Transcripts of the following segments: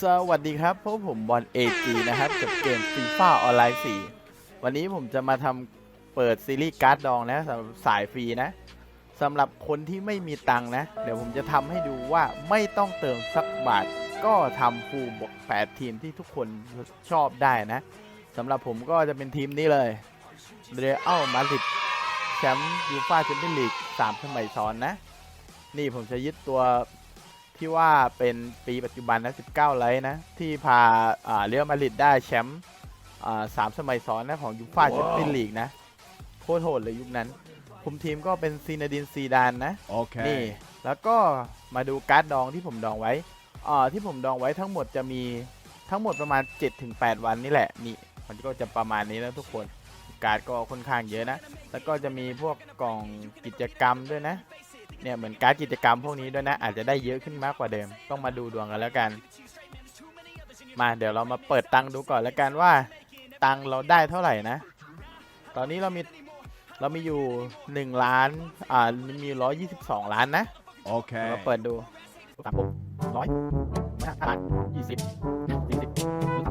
สวัสดีครับพวกผมบอล AG นะครับกับเกมฟีฟ่าออนไลน์ 4 วันนี้ผมจะมาทำเปิดซีรีส์การ์ดดองนะสำหรับสายฟรีนะสำหรับคนที่ไม่มีตังค์นะ เดี๋ยวผมจะทำให้ดูว่าไม่ต้องเติมสักบาท ก็ทำฟูลบวก8ทีมที่ทุกคนชอบได้นะสำหรับผมก็จะเป็นทีมนี้เลยเรอัลมาดริดแชมป์ยูฟ่าแชมเปี้ยนลีก3สมัยซ้อนนะ นี่ผมจะยึดตัว ที่ว่าเป็นปีปัจจุบันนะ 19 ไลท์นะ ที่พาอ่าเรอัลมาดริดได้แชมป์อ่าสามสมัยซ้อนนะของยูฟ่าแชมเปี้ยนลีกนะ โคตรโหดเลยยุคนั้น คุมทีมก็เป็นซีนาดินซีดานนะ Okay. นี่ แล้วก็มาดูการ์ดดองที่ผมดองไว้อ่าที่ผมดองไว้ทั้งหมดจะมีทั้งหมดประมาณ 7-8 วันนี่แหละ นี่ มันก็จะประมาณนี้นะทุกคนการ์ดก็ค่อนข้างเยอะนะ แล้วก็จะมีพวกกล่องกิจกรรมด้วยนะ เนี่ยเหมือนการ์ดกิจกรรมพวกนี้ด้วยนะ อาจจะได้เยอะขึ้นมากกว่าเดิม ต้องมาดูดวงกันแล้วกัน มาเดี๋ยวเรามาเปิดตังค์ดูก่อนแล้วกันว่า ตังค์เราได้เท่าไหร่นะ ตอนนี้เรามีเรามีอยู่ 1 ล้านอ่ามี122 ล้านนะ Okay. เราเปิดดูสามหกร้อยห้าบาทยี่สิบสี่สิบส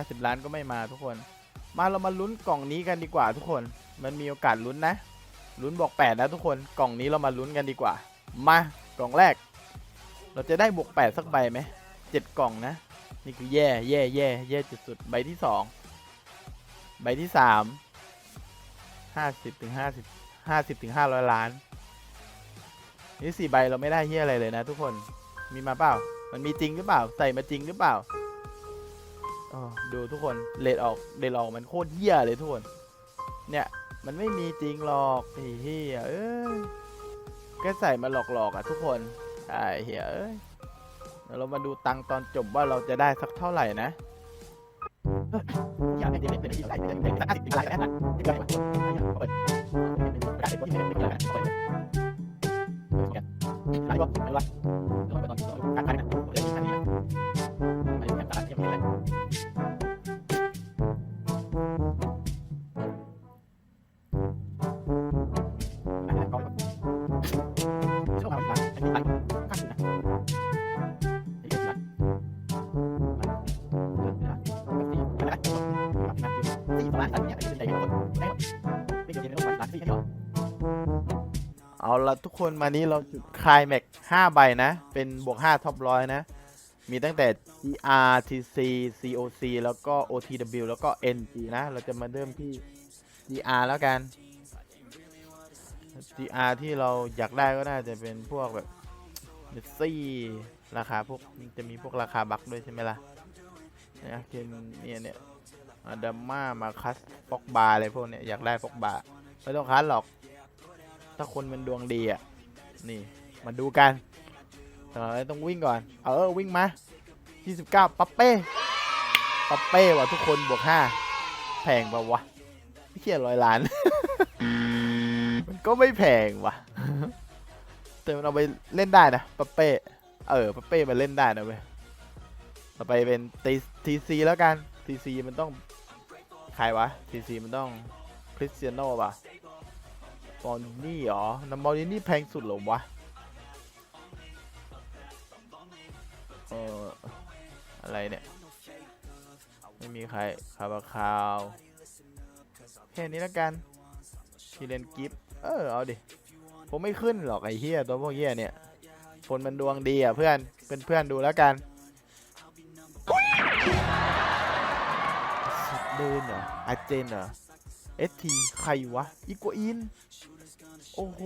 50 ล้านก็ไม่มาทุกคน มาเรามาลุ้นกล่องนี้กันดีกว่าทุกคน มันมีโอกาสลุ้นนะ ลุ้นบอก 8 นะทุกคน กล่องนี้เรามาลุ้นกันดีกว่า มากล่องแรก เราจะได้บวก 8 สักใบไหมเจ็ดกล่องนะ นี่คือแย่แย่แย่แย่จุดสุดใบที่ 2 ใบที่ 3 50ถึง50 50ถึง500 ล้าน นี่สี่ใบเราไม่ได้เฮียอะไรเลยนะทุกคน มีมาเปล่า มันมีจริงหรือเปล่า ใส่มาจริงหรือเปล่า อ๋อดูทุกคนเลดออกเลดออกมันโคตรเฮี้ยเลยทุกคน เนี่ยมันไม่มีจริงหรอกไอ้เฮียเอ้ยแค่ใส่มาหลอกๆอะทุกคนไอ้เฮียเอ้ยเดี๋ยวเรามาดูตังตอนจบว่าเราจะได้สักเท่าไหร่นะอยากให้เด็กเป็นที่ใส่เป็นเป็นสักห้าสิบล้านแค่นั้นที่เกิดมาเปิดประกาศเป็นที่เป็นเป็นเปิดหลายรอบไม่รู้ว่าเราไปตอนที่การขายนะเรื่องนี้ เอาละทุกคนมานี้เราจุดคลายแม็ก5ใบนะ เป็นบวก 5 ท็อปร้อยนะ มีตั้งแต่ GR TC COC แล้วก็ OTW แล้วก็ NG นะ เราจะมาเริ่มที่ GR แล้วกัน GR ที่เราอยากได้ก็น่าจะเป็นพวกแบบเมสซี่ราคาพวกจะมีพวกราคาบักด้วยใช่ไหมล่ะเนี่ยเกมเนี่ยเนี่ย ดัมมามาคัสฟอกบาอะไรพวกเนี้ยอยากได้ฟอกบาไม่ต้องคัสหรอก ถ้าคนมันดวงดีอะ นี่มาดูกันต่เราต้องวิ่งก่อน เออวิ่งมา 29 ปัปเป้ ปัปเป้ว่ะทุกคนบวก 5 แพงปะวะไม่เชี่ยร้อยล้าน มันก็ไม่แพงว่ะ แต่มันเอาไปเล่นได้นะปัปเป้ เออปัปเป้มันเล่นได้นะเว้ยต่อไปเป็นทีซีแล้วกันทีซีมันต้อง ใครวะทีซีมันต้องคริสเตียโน่ป่ะบอลนี่หรอนัมบอลนี่แพงสุดเหรอวะ เอออะไรเนี่ย ไม่มีใครคาบาคาวแค่นี้แล้วกันทีเลนกิฟเออ เอาดิ ผมไม่ขึ้นหรอกไอ้เฮียตัวพวกเฮียเนี่ยคนมันดวงดีอะเพื่อนเป็นเพื่อนดูแล้วกัน เดินเหรออาเจนเหรอเอสทีใครวะอีกัวอิน โอ้โห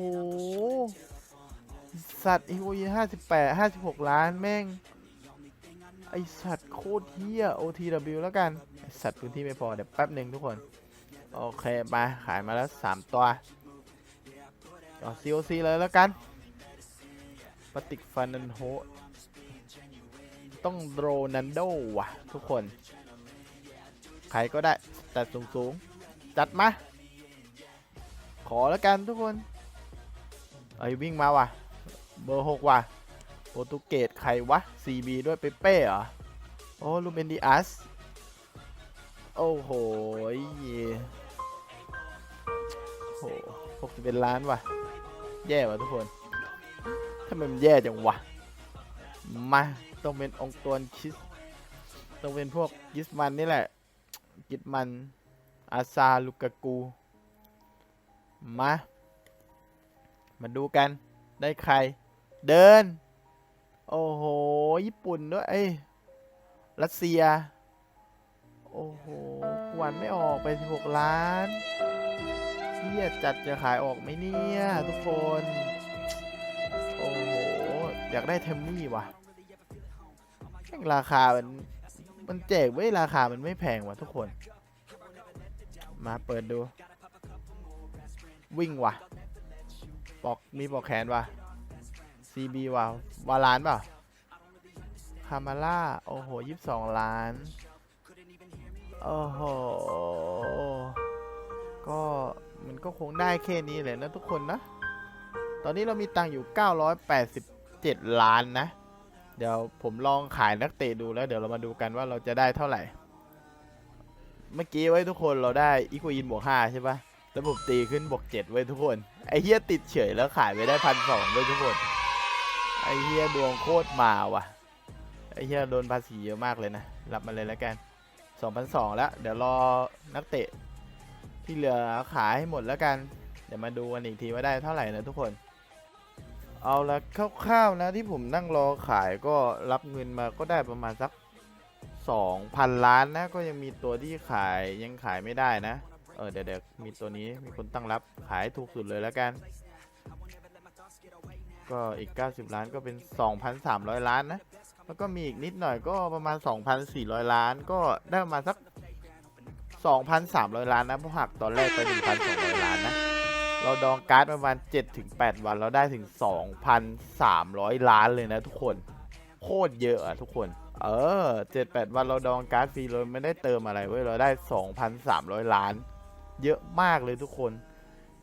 สัตว์อีกัวอินห้าสิบแปดห้าสิบหกล้านแม่ง ไอสัตว์โคตรเฮีย OTW แล้วกัน สัตว์พื้นที่ไม่พอ เดี๋ยวแป๊บหนึ่งทุกคน โอเคมา ขายมาแล้วสามตัวเอา COC เลยแล้วกันปฏิกฟันนันโฮ ต้องโรนันโดว่ะ ทุกคน ครก็ได้ แต่สูงสูงจัดมา ขอแล้วกันทุกคนเอ้วิ่งมาว่ะ เบอร์หกว่ะโปรตุเกสใครวะ CB ด้วยเปเป้เหรอ โอ้ลูเบนดิอัส โอ้โหยโหหกสิบเป็นล้านว่ะ แย่ว่ะทุกคนทำไมมันแย่จังวะ มา ต้องเป็นองค์ตัวคิส ต้องเป็นพวกยิสมันนี่แหละ กิดมัน อาซาลูกากู มา มาดูกัน ได้ใคร เดิน โอ้โห ญี่ปุ่นด้วย เอ้ย รัสเซีย โอ้โหกวันไม่ออกไป 16 ล้านเทียจัดจะขายออกไหมเนี่ย ทุกคน โอ้โห อยากได้เทมมี่ว่ะแม่งราคามัน มันแจกไว้ยราคามันไม่แพงว่ะทุกคน มาเปิดดู วิ่งว่ะปอกมีปอกแขนว่ะ CB ว่ะวาลานเปล่าคามาล่า โอ้โหยี่สิบสองล้าน โอ้โห ก็มันก็คงได้แค่นี้แหละนะทุกคนนะ ตอนนี้เรามีตังค์อยู่ 987 ล้านนะ เดี๋ยวผมลองขายนักเตะดูแล้วเดี๋ยวเรามาดูกันว่าเราจะได้เท่าไหร่ เมื่อกี้ไว้ทุกคนเราได้อีควินบวก5ใช่ปะแล้วผมตีขึ้นบวก7ไว้ทุกคน ไอเฮียติดเฉยแล้วขายไปได้พันสองด้วยทุกคน ไอเฮียดวงโคตรมาว่ะ ไอเฮียโดนภาษีเยอะมากเลยนะ รับมาเลยแล้วกัน2,200แล้ว เดี๋ยวรอนักเตะที่เหลือขายให้หมดแล้วกัน เดี๋ยวมาดูกันอีกทีว่าได้เท่าไหร่นะทุกคน เอาละคร่าวๆนะที่ผมนั่งรอขายก็รับเงินมาก็ได้ประมาณสัก 2,000 ล้านนะ ก็ยังมีตัวที่ขายยังขายไม่ได้นะ เออเดี๋ยวมีตัวนี้มีคนตั้งรับขายถูกสุดเลยแล้วกัน ก็อีก 90 ล้านก็เป็น 2,300 ล้านนะ แล้วก็มีอีกนิดหน่อยก็ประมาณ 2,400 ล้าน ก็ได้ประมาณสัก 2,300 ล้านนะเพราะหักตอนแรกไป 1,200 ล้านนะ เราดองการ์ดประมาณ 7-8 วันเราได้ถึง 2,300 ล้านเลยนะทุกคน โคตรเยอะอะทุกคน เออ 7-8 วันเราดองการ์ดฟรีเราไม่ได้เติมอะไรเว้ยเราได้ 2,300 ล้าน เยอะมากเลยทุกคน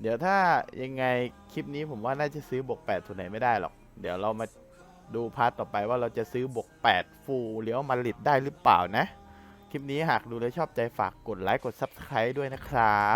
เดี๋ยวถ้ายังไงคลิปนี้ผมว่าน่าจะซื้อบวก8ทุนไหนไม่ได้หรอก เดี๋ยวเรามาดูพาร์ทต่อไปว่าเราจะซื้อบวก8 ฟูลเลี้ยวมาลิดได้หรือเปล่านะ คลิปนี้หากดูแล้วชอบใจฝากกดไลค์กด Subscribe ด้วยนะครับ